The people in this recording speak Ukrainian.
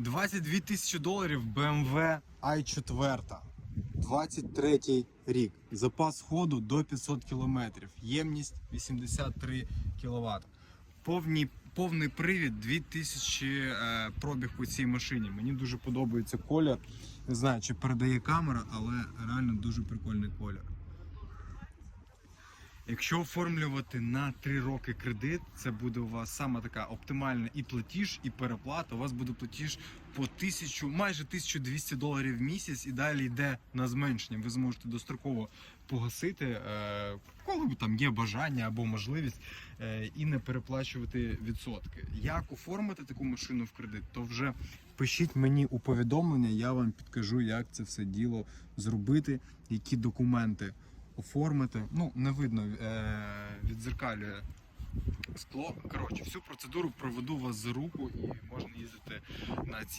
22 тисячі доларів BMW i4. 23 рік. Запас ходу до 500 кілометрів. Ємність 83 кВт. Повний, повний привід 2000 е, пробіг по цій машині. Мені дуже подобається колір. Не знаю, чи передає камера, але реально дуже прикольний колір. Якщо оформлювати на 3 роки кредит, це буде у вас саме така оптимальна і платіж, і переплата. У вас буде платіж по 1000, майже 1200 доларів в місяць, і далі йде на зменшення. Ви зможете достроково погасити, е, коли там є бажання або можливість, е, і не переплачувати відсотки. Як оформити таку машину в кредит, то вже пишіть мені у повідомлення, я вам підкажу, як це все діло зробити, які документи оформити. Ну, не видно, е- відзеркалює скло. Коротше, всю процедуру проведу вас за руку і можна їздити на ці.